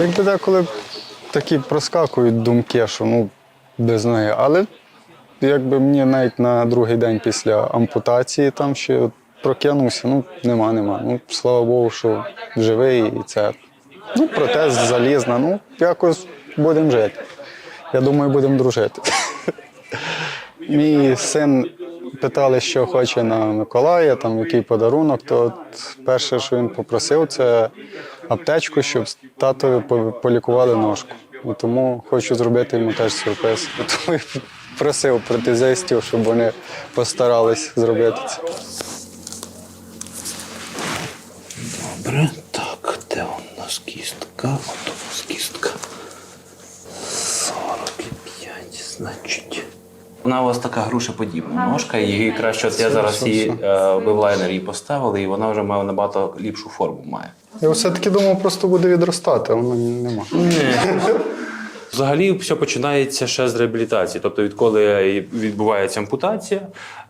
Якби деколи такі проскакують думки, що ну без ноги. Але якби мені навіть на другий день після ампутації там ще прокинувся, ну нема, нема. Ну, слава Богу, що живий і це. Ну, протез залізна, ну якось будемо жити. Я думаю, будемо дружити. Мій син питали, що хоче на Миколая, там який подарунок. То перше, що він попросив, це аптечку, щоб татові по- полікували ножку. Тому хочу зробити йому теж сюрприз. Тому просив протезистів, щоб вони постарались зробити це. Добре, так, де у нас кістка. Вона у вас така грушеподібна ножка, і її краще, от я зараз її ви в лайнер її поставили, і вона вже має набагато ліпшу форму має. Я все-таки думав, просто буде відростати, а воно нема. Взагалі все починається ще з реабілітації. Тобто, відколи відбувається ампутація,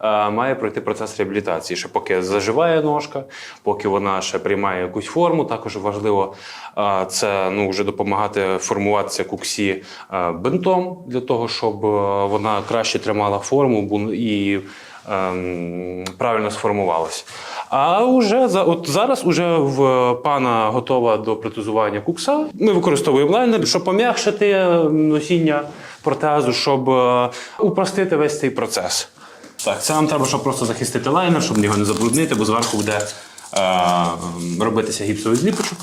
е, має пройти процес реабілітації. Ще поки заживає ножка, поки вона ще приймає якусь форму. Також важливо е, це ну, вже допомагати формуватися куксі е, бинтом для того, щоб вона краще тримала форму і правильно сформувалась. А вже за от зараз уже в пана готова до протезування кукса. Ми використовуємо лайнер, щоб пом'якшити е, носіння протезу, щоб е, упростити весь цей процес. Так, це нам треба, щоб просто захистити лайнер, щоб його не забруднити, бо зверху буде е, робитися гіпсовий зліпочок.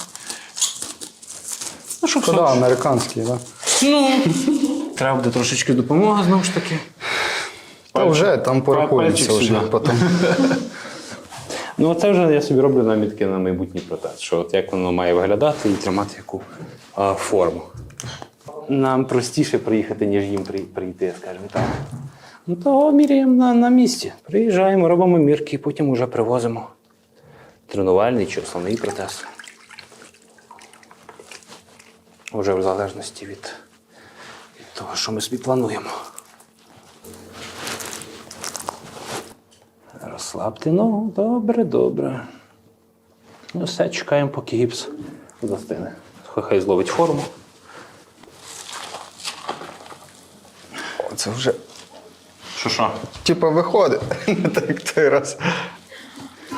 Ну, щоб да, американський, так. Ну, треба буде трошечки допомоги знову ж таки. Та вже там порахується вже потім. Ну, це вже я собі роблю намітки на майбутній протез, що от як воно має виглядати і тримати яку а, форму. Нам простіше приїхати, ніж їм при- прийти, скажімо так. Ну, то міряємо на, на місці. Приїжджаємо, робимо мірки, потім вже привозимо тренувальний чи основний протез. Уже в залежності від, від того, що ми собі плануємо. Розслабте ногу. Добре, добре. Ну, все, чекаємо, поки гіпс застине. Хай зловить форму. О, Це вже Що що? типа виходить. Не так той раз.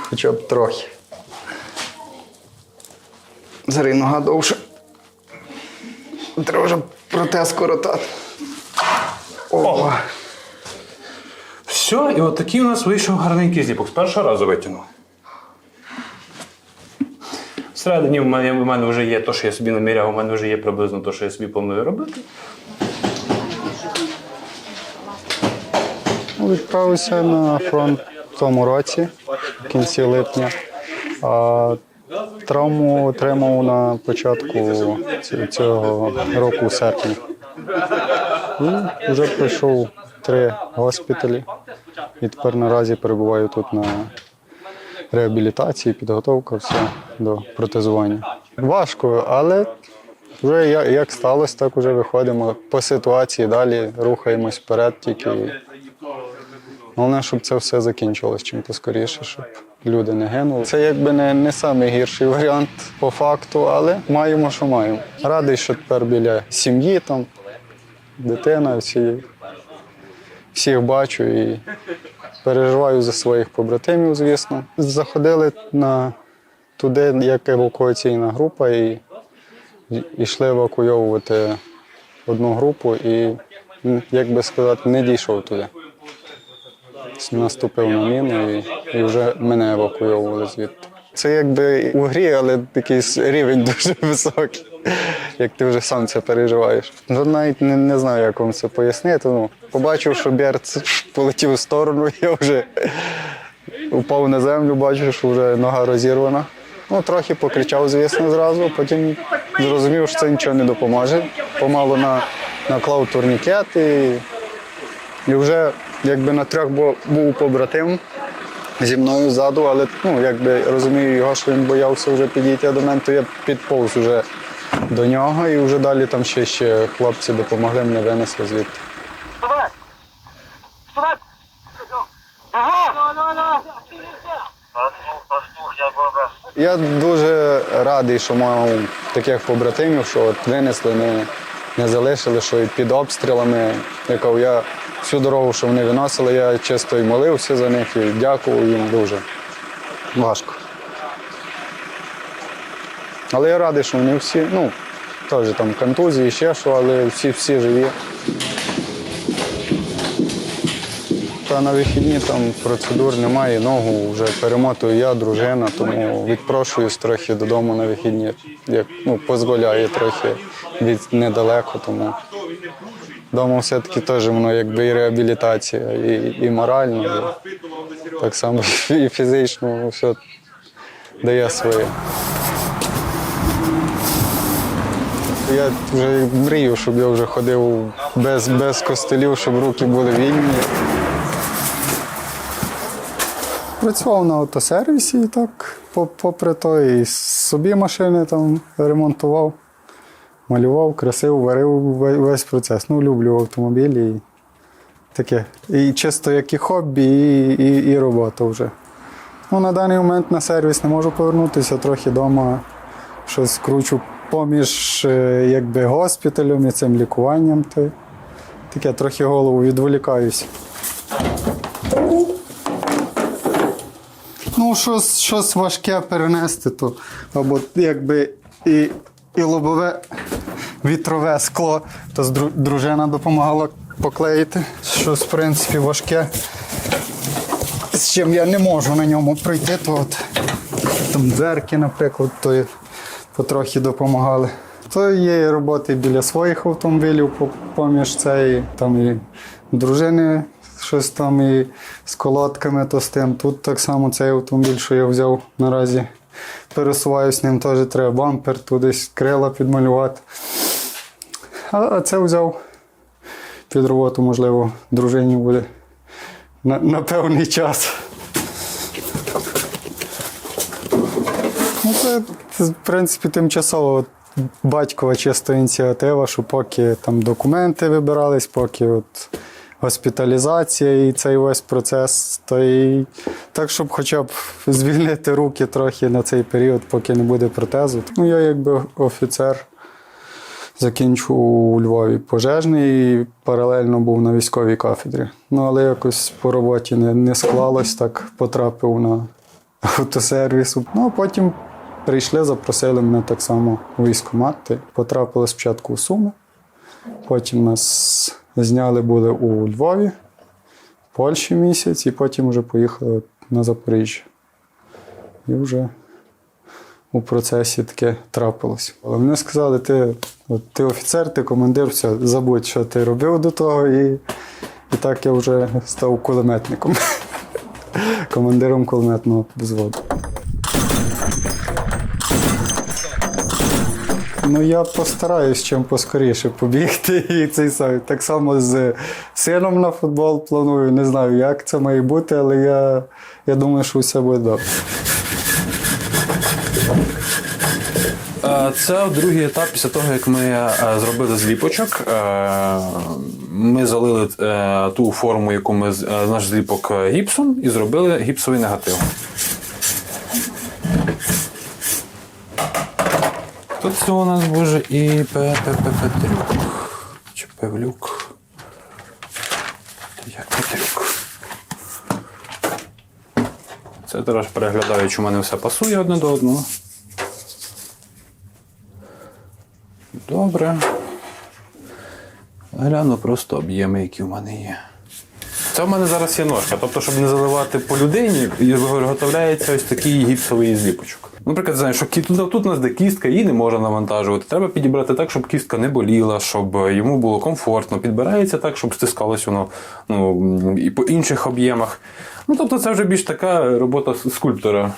Хоча б трохи. Зараз нога довше. Треба вже протез коротати. О, Все, і от такий у нас вийшов гарненький зліпок. З першого разу витягнув. Всередині в мене, в мене вже є те, що я собі наміряв, у мене вже є приблизно те, що я собі планую робити. Ну, Відправився на фронт в тому році, в кінці липня. А травму отримав на початку цього року, у серпні. І вже пройшов три госпіталі. І тепер наразі перебуваю тут на реабілітації, підготовка, все до протезування. Важко, але вже як сталося, так вже виходимо по ситуації, далі рухаємось вперед тільки. Головне, щоб це все закінчилось чим поскоріше, щоб люди не гинули. Це якби не, не найгірший варіант по факту, але маємо, що маємо. Радий, що тепер біля сім'ї, там, дитина, всі, всіх бачу і переживаю за своїх побратимів, звісно. Заходили на туди, як евакуаційна група, і йшли евакуйовувати одну групу, і, як би сказати, не дійшов туди наступив на міну і, і вже мене евакуйовували звідти. Це якби у грі, але якийсь рівень дуже високий, як ти вже сам це переживаєш. Ну, навіть не, не знаю, як вам це пояснити. Ну, побачив, що Берц полетів в сторону, я вже упав на землю, бачу, що вже нога розірвана. Ну, трохи покричав, звісно, зразу, потім зрозумів, що це нічого не допоможе. Помалу на, наклав турнікет і і вже якби на трьох бу- був побратим зі мною ззаду, але ну, якби розумію його, що він боявся вже підійти до мене, то я підповз вже до нього і вже далі там ще, ще хлопці допомогли, мене винесли звідти. Я дуже радий, що мав таких побратимів, що от винесли, не, не залишили, що і під обстрілами. Я кажу, я всю дорогу, що вони виносили, я чисто і молився за них і дякував їм дуже. Важко. Але я радий, що вони всі, ну, теж там контузії, ще що, але всі, всі живі. Та на вихідні там процедур немає, ногу вже перемотую я, дружина, тому відпрошуюсь трохи додому на вихідні. Як ну, дозволяє трохи від недалеко, тому вдома все-таки теж воно якби і реабілітація, і, і морально, і так само і фізично все дає своє. Я вже мрію, щоб я вже ходив без, без костелів, щоб руки були вільні. Працював на автосервісі і так, попри то, і собі машини там ремонтував, малював, красив, варив весь процес. Ну, люблю автомобілі і таке. І чисто як і хобі, і, і, і робота вже. Ну, на даний момент на сервіс не можу повернутися, трохи вдома щось кручу поміж е, якби, госпіталем і цим лікуванням. То таке трохи голову відволікаюся. Ну, щось, щось важке перенести, то або якби і, і лобове вітрове скло, то дружина допомагала поклеїти. Щось, в принципі, важке. З чим я не можу на ньому пройти, то от там дверки, наприклад, то потрохи допомагали. То є роботи біля своїх автомобілів по- поміж цієї, там і дружини щось там і з колодками, то з тим. Тут так само цей автомобіль, що я взяв наразі. Пересуваюсь ним, теж треба бампер, туди крила підмалювати. А, а це взяв під роботу, можливо, дружині буде на, на певний час. Ну, це, в принципі, тимчасово батькова чисто ініціатива, що поки там документи вибирались, поки от госпіталізація і цей весь процес, то і так, щоб хоча б звільнити руки трохи на цей період, поки не буде протезу. Ну, я якби офіцер. Закінчу у Львові пожежний і паралельно був на військовій кафедрі. Ну, але якось по роботі не, не склалось, так потрапив на автосервіс. Ну, а потім прийшли, запросили мене так само у військкомат. Потрапили спочатку у Суми, потім нас зняли були у Львові, в Польщі місяць, і потім вже поїхали на Запоріжжя. І вже у процесі таке трапилось. Але мені сказали, ти, от, ти офіцер, ти командир, все, забудь, що ти робив до того, і, і так я вже став кулеметником, командиром кулеметного взводу. Ну, я постараюсь чим поскоріше побігти і цей самий. Так само з сином на футбол планую. Не знаю, як це має бути, але я, я думаю, що все буде добре. Це другий етап після того, як ми е, зробили зліпочок. Е, Ми залили е, ту форму, яку ми з- наш зліпок гіпсом, і зробили гіпсовий негатив. Тут це у нас боже і Петрюк. Чи Певлюк. Як Петрюк. Це зараз переглядаю, чи в мене все пасує одне до одного. Добре. Гляну просто об'єми, які в мене є. Це в мене зараз є ножка. Тобто, щоб не заливати по людині, виготовляється ось такий гіпсовий зліпочок. Наприклад, знаєш, що тут, тут у нас де кістка, її не можна навантажувати. Треба підібрати так, щоб кістка не боліла, щоб йому було комфортно. Підбирається так, щоб стискалось воно ну, і по інших об'ємах. Ну, тобто, це вже більш така робота скульптора.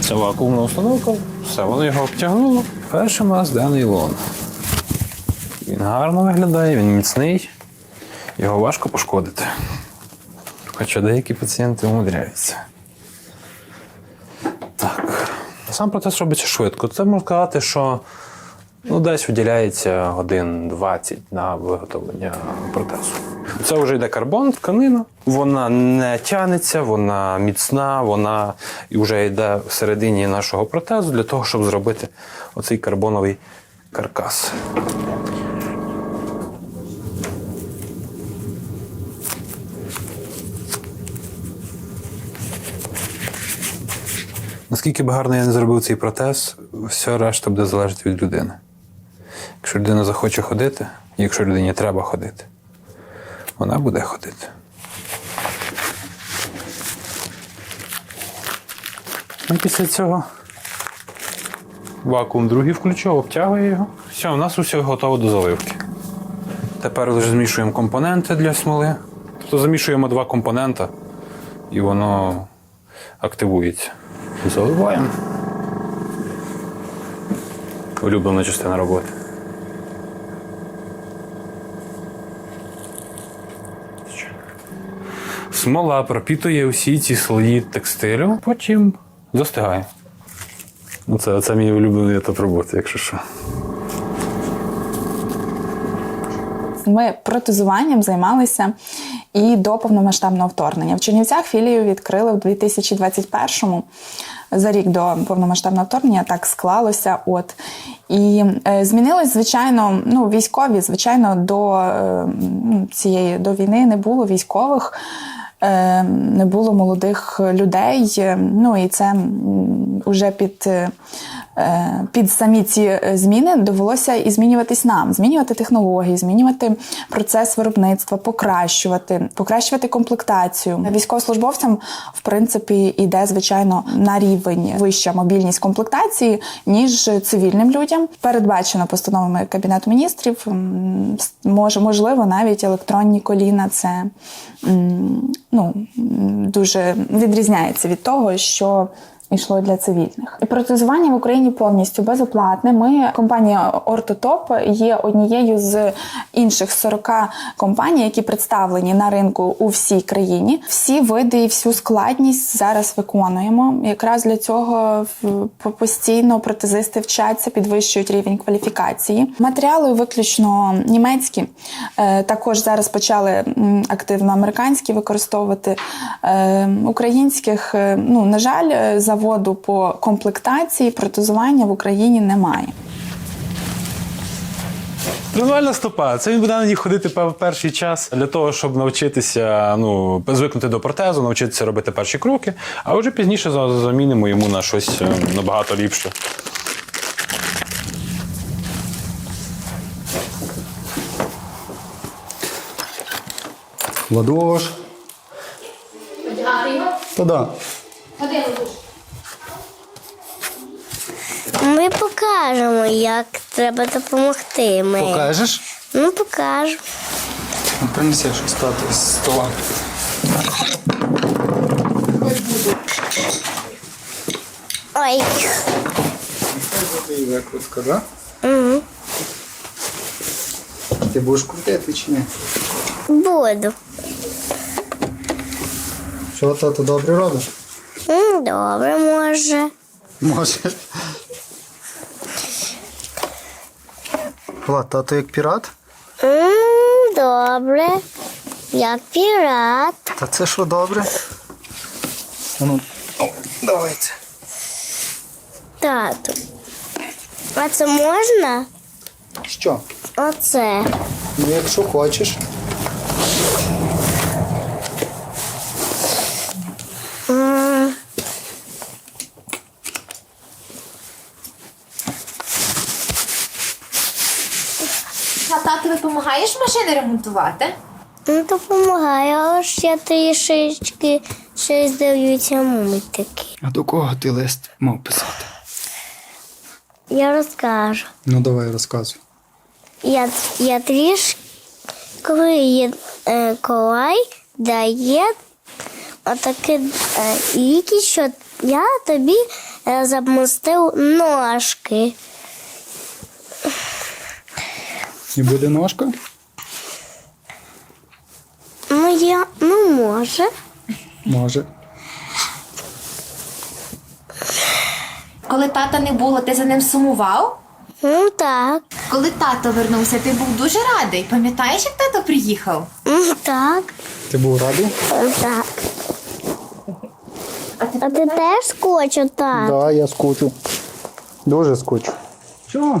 Це вакуумна установка, все, воно його обтягнуло. Перший у нас де нейлон. Він гарно виглядає, він міцний, його важко пошкодити. Хоча деякі пацієнти умудряються. Так. Сам процес робиться швидко. Це можна сказати, що Ну, десь виділяється годин 20 на виготовлення протезу. Це вже йде карбон, тканина. Вона не тянеться, вона міцна, вона вже йде всередині нашого протезу для того, щоб зробити оцей карбоновий каркас. Наскільки би гарно я не зробив цей протез, все решта буде залежати від людини. Якщо людина захоче ходити, якщо людині треба ходити, вона буде ходити. І після цього вакуум другий включив, обтягує його. Все, у нас усе готово до заливки. Тепер лише змішуємо компоненти для смоли. Тобто замішуємо два компонента, і воно активується. Заливаємо. Улюблена частина роботи. Смола пропітує усі ці слої текстилю, потім застигає. Ну, Це, це мій улюблений етап роботи, якщо що. Ми протезуванням займалися і до повномасштабного вторгнення. В Чернівцях філію відкрили в 2021-му, за рік до повномасштабного вторгнення так склалося. От і е, змінилось, звичайно, ну військові, звичайно, до е, ну, цієї до війни не було військових. е, Не було молодих людей, ну і це вже під, під самі ці е, зміни довелося і змінюватись нам, змінювати технології, змінювати процес виробництва, покращувати, покращувати комплектацію. Військовослужбовцям, в принципі, йде звичайно на рівень вища мобільність комплектації, ніж цивільним людям. Передбачено постановами Кабінету міністрів. Може, можливо, навіть електронні коліна це ну, дуже відрізняється від того, що йшло для цивільних. І протезування в Україні повністю безоплатне. Ми компанія Ортотоп є однією з інших 40 компаній, які представлені на ринку у всій країні. Всі види і всю складність зараз виконуємо. Якраз для цього постійно протезисти вчаться, підвищують рівень кваліфікації. Матеріали виключно німецькі. Е, Також зараз почали активно американські використовувати. Е, Українських, е, ну на жаль, е, заводу по комплектації протезування в Україні немає. Тренувальна стопа. Це він буде на ній ходити перший час для того, щоб навчитися ну, звикнути до протезу, навчитися робити перші кроки, а вже пізніше замінимо йому на щось е, набагато ліпше. Ладош. Та да. Покажемо, як треба допомогти. Ми. Покажеш? Ну, покажемо. Принеси щось тати з стола. Ой. І викрутка, да? Угу. Ти будеш крутити чи ні? Буду. Що тато добре робиш? Добре, може. Може. Влад, тато як пірат? Mm, Добре. Я пірат. Та це що добре? А Ну, давайте. Тату. А це можна? Що? Оце. Ну, якщо хочеш. А тато допомагаєш машини ремонтувати? Ну, допомагаю, але ж я трішечки щось дивлюся мультики. А до кого ти лист мав писати? Я розкажу. Ну давай розказуй. Я, я трішки, коли є е, колай дає отакі е, ліки, що я тобі е, замостив ножки. І буде ножка? Ну, я, ну, може. Може. Коли тата не було, ти за ним сумував? Ну так. Коли тато вернувся, ти був дуже радий. Пам'ятаєш, як тато приїхав? Ну так. Ти був радий? Ну так. А ти теж скочу так? Так, да, я скучу. Дуже скучу. Що?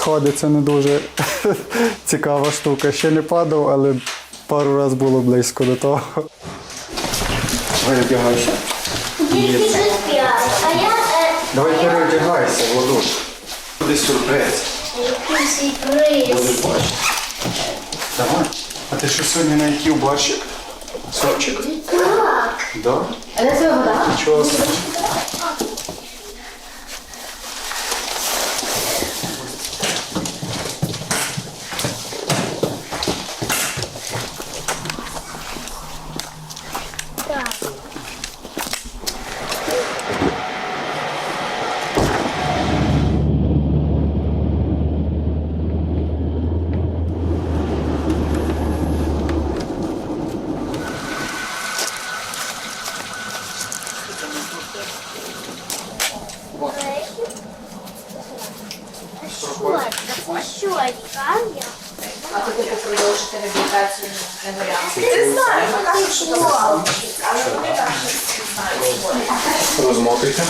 Сходи це не дуже цікава штука. Ще не падав, але пару разів було близько до того. Передягайся. Давай переодягайся, Владуш. Буде сюрприз. сюрприз. бачити. Давай. А ти що сьогодні на який борщик? Сорчик? Так. Да? А де твоя вода? Нічого собі. Що, кам'я? Розмотуйте.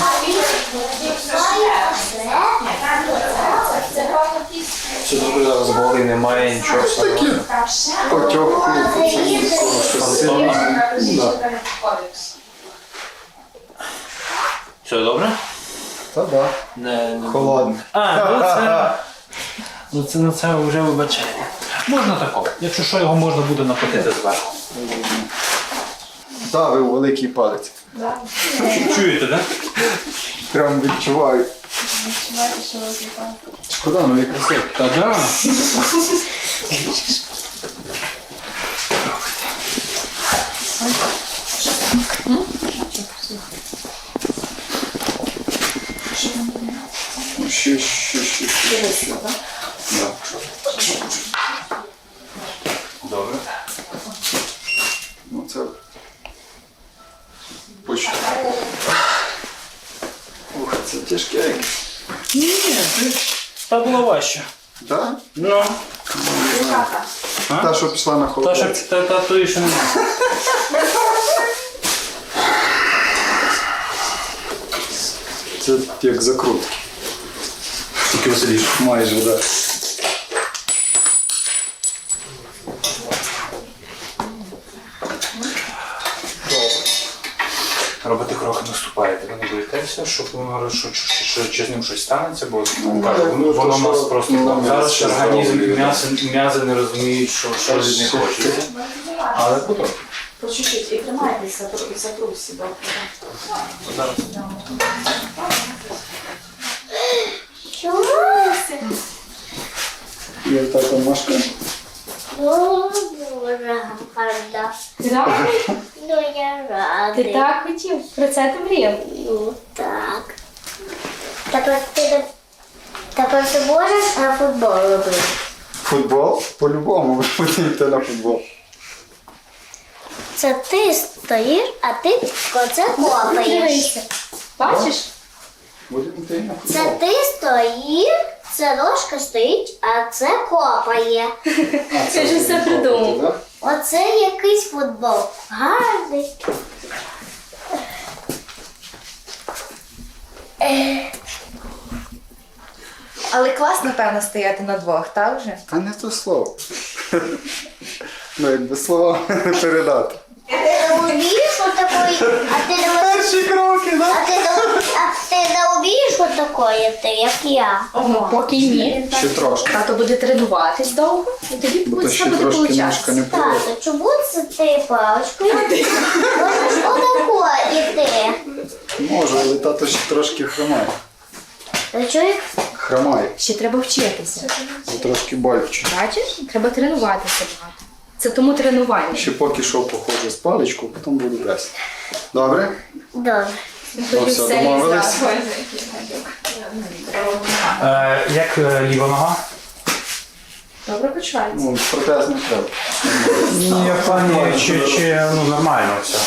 Це дуже зараз болі, немає нічого. Потьок. Все добре? Та да. Не, не. Холодно. А, ну це. Ну це, ну це вже вибачайте. Можна тако. Якщо що, його можна буде накотити зверху. Давив великий палець. Чуєте, так? Прям відчуваю. Шкода, ну і красиво. Та да. та було важче. Да? Ну. Та, що пішла на Та холодець. що та, та тої ще немає. Це як закрутки. Тільки веселіше. Майже, так. Да. Ви боїтеся, щоб воно що, що, що, чи з ним щось станеться, бо Ну, кажу, ну, воно, то воно що, нас просто ну, зараз м'ясо організм здоров'я, м'язи, м'язи не розуміють, що, що від них хочеться. Але потроху. По чуть-чуть і тримайтеся, трохи затрусі добре. Чому? Є така машка. Ну, дуже Ну, я радий. Ти так хотів? Про це ти мріяв? Ну, так. Тепер ти, не- тепер ти можеш на футбол робити. Футбол? По-любому йти на футбол. Це ти стоїш, а ти оце копаєш. Бачиш? Це ти стоїш, це дошка стоїть, а це копає. Ти ж все придумав. Да? Оце якийсь футбол. Гарний. Але класно, певно, стояти на двох, так вже? Та не то слово. ну, якби слова не передати. А ти вмієш отакої, а ти не Перші кроки, да? а ти не, а ти не вмієш отакої, ти, як я. Ну, поки ні. Ще трошки. Тато буде тренуватись довго, і тоді Бо то буде ще все буде трошки получатися. ножка не було. Тато, чому це ти паличкою? Можеш отакої. Можу, але тато ще трошки хромає. А чого як хромає. Ще треба вчитися. Трошки боляче. Бачиш? Треба тренуватися багато. Це тому тренування. Ще поки що походжу з паличку, потім буду без. Добре? Добре. Ну, все, домовились. Е, як е, ліва нога? Добре почувається. Ну, протез не треба. Ні, в плані, чи, чи ну, нормально все.